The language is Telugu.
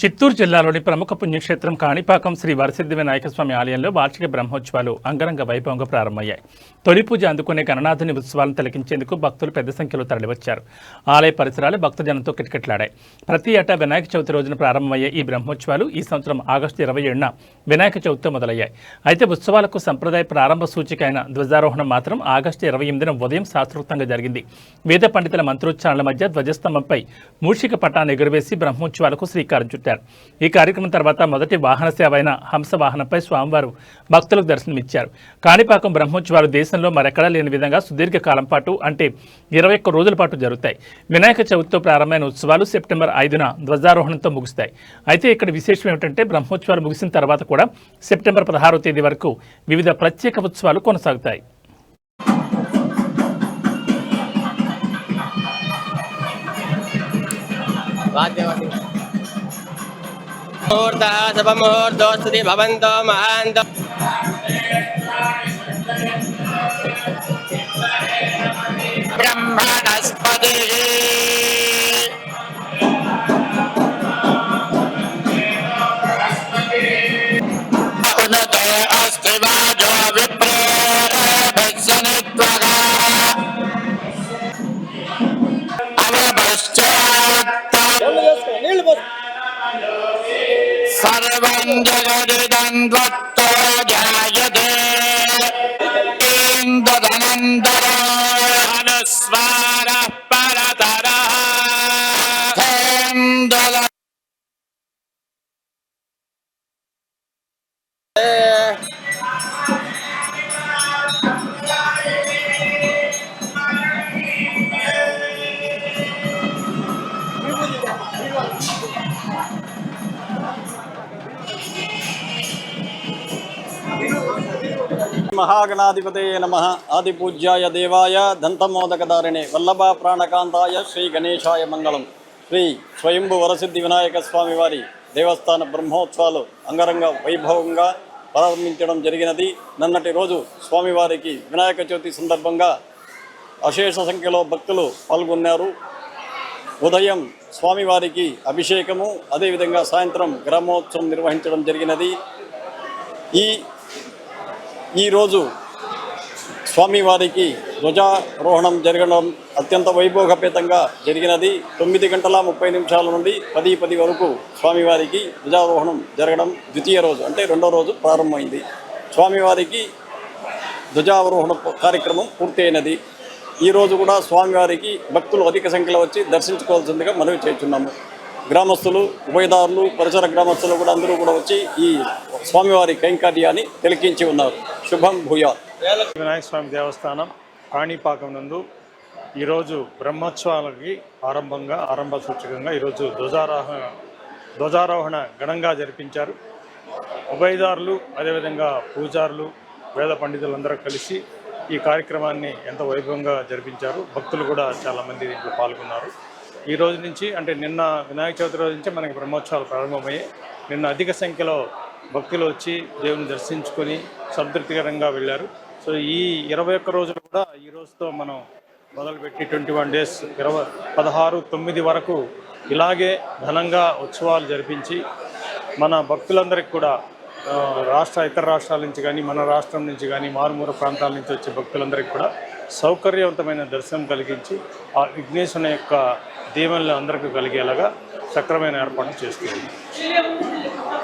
చిత్తూరు జిల్లాలోని ప్రముఖ పుణ్యక్షేత్రం కాణిపాకం శ్రీ వరసిద్ధి వినాయక స్వామి ఆలయంలో వార్షిక బ్రహ్మోత్సవాలు అంగరంగ వైభవంగా ప్రారంభమయ్యాయి. తొలి పూజ అందుకునే గణనాథుని ఉత్సవాలను తిలకించేందుకు భక్తులు పెద్ద సంఖ్యలో తరలివచ్చారు. ఆలయ పరిసరాలు భక్తజనంతో కిటకిటలాడాయి. ప్రతి ఏటా వినాయక చవితి రోజున ప్రారంభమయ్యే ఈ బ్రహ్మోత్సవాలు ఈ సంవత్సరం ఆగస్టు ఇరవై ఏడున వినాయక చవితితో మొదలయ్యాయి. అయితే ఉత్సవాలకు సంప్రదాయ ప్రారంభ సూచిక అయిన ధ్వజారోహణం మాత్రం ఆగస్టు ఇరవై ఎనిమిదిన ఉదయం శాస్త్రోక్తంగా జరిగింది. వేద పండితుల మంత్రోచ్చారణల మధ్య ధ్వజస్తంభంపై మూషిక పటాన్ని ఎగురవేసి బ్రహ్మోత్సవాలకు శ్రీకారం చుట్టారు. ఈ కార్యక్రమం తర్వాత మొదటి వాహన సేవ అయిన హంస వాహనంపై స్వామివారు భక్తులకు దర్శనమిచ్చారు. కాణిపాకం బ్రహ్మోత్సవాలు దేశంలో మరెక్కడా లేని విధంగా సుదీర్ఘ కాలం పాటు అంటే ఇరవై ఒక్క రోజుల పాటు జరుగుతాయి. వినాయక చవితితో ప్రారంభమైన ఉత్సవాలు సెప్టెంబర్ ఐదున ధ్వజారోహణంతో ముగుస్తాయి. అయితే ఇక్కడ విశేషం ఏమిటంటే బ్రహ్మోత్సవాలు ముగిసిన తర్వాత కూడా సెప్టెంబర్ పదహారో తేదీ వరకు వివిధ ప్రత్యేక ఉత్సవాలు కొనసాగుతాయి. ముహూర్త శుభముహూర్తోస్తుతి భవంతో మహాంతో బ్రహ్మ जगदिदन्वत्तो जायते। इन्ददनन्दरा మహాగణాధిపతయ నమ. ఆదిపూజ్యాయ దేవాయ దంతమోదకదారిణి వల్లభ ప్రాణకాంతాయ శ్రీ గణేశాయ మంగళం. శ్రీ స్వయంభు వరసిద్ధి వినాయక స్వామి వారి దేవస్థాన బ్రహ్మోత్సవాలు అంగరంగ వైభవంగా ప్రారంభించడం జరిగినది. నిన్నటి రోజు స్వామివారికి వినాయక చవితి సందర్భంగా అశేష సంఖ్యలో భక్తులు పాల్గొన్నారు. ఉదయం స్వామివారికి అభిషేకము అదేవిధంగా సాయంత్రం గ్రామోత్సవం నిర్వహించడం జరిగినది. ఈ ఈరోజు స్వామివారికి ధ్వజారోహణం జరగడం అత్యంత వైభోగపేతంగా జరిగినది. తొమ్మిది గంటల ముప్పై నిమిషాల నుండి పది పది వరకు స్వామివారికి ధ్వజారోహణం జరగడం ద్వితీయ రోజు అంటే రెండో రోజు ప్రారంభమైంది. స్వామివారికి ధ్వజారోహణ కార్యక్రమం పూర్తయినది. ఈరోజు కూడా స్వామివారికి భక్తులు అధిక సంఖ్యలో వచ్చి దర్శించుకోవాల్సిందిగా మనవి చేస్తున్నాము. గ్రామస్తులు ఉభయదారులు పరిసర గ్రామస్తులు కూడా అందరూ కూడా వచ్చి ఈ స్వామివారి కైంకర్యాన్ని తిలకించి ఉన్నారు. శుభం భూయా వినాయక స్వామి దేవస్థానం కాణిపాకం నందు ఈరోజు బ్రహ్మోత్సవాలకి ఆరంభంగా ఆరంభ సూచకంగా ఈరోజు ధ్వజారోహణ ధ్వజారోహణ ఘనంగా జరిపించారు. ఉభయదారులు అదేవిధంగా పూజారులు వేద పండితులందరూ కలిసి ఈ కార్యక్రమాన్ని ఎంత వైభవంగా జరిపించారు భక్తులు కూడా చాలామంది దీంట్లో పాల్గొన్నారు. ఈ రోజు నుంచి అంటే నిన్న వినాయక చవితి రోజు నుంచి మనకి బ్రహ్మోత్సవాలు ప్రారంభమయ్యాయి. నిన్న అధిక సంఖ్యలో భక్తులు వచ్చి దేవుని దర్శించుకొని సంతృప్తికరంగా వెళ్ళారు. సో ఈ ఇరవై ఒక్క రోజులు కూడా ఈ రోజుతో మనం మొదలుపెట్టి ట్వంటీ వన్ డేస్ ఇరవై పదహారు తొమ్మిది వరకు ఇలాగే ఘనంగా ఉత్సవాలు జరిపించి మన భక్తులందరికీ కూడా రాష్ట్ర ఇతర రాష్ట్రాల నుంచి కానీ మన రాష్ట్రం నుంచి కానీ మారుమూల ప్రాంతాల నుంచి వచ్చే భక్తులందరికీ కూడా సౌకర్యవంతమైన దర్శనం కలిగించి ఆ విఘ్నేశ్వరుని యొక్క దీవెనలు అందరికీ కలిగేలాగా సక్రమైన ఏర్పాటు చేస్తుంది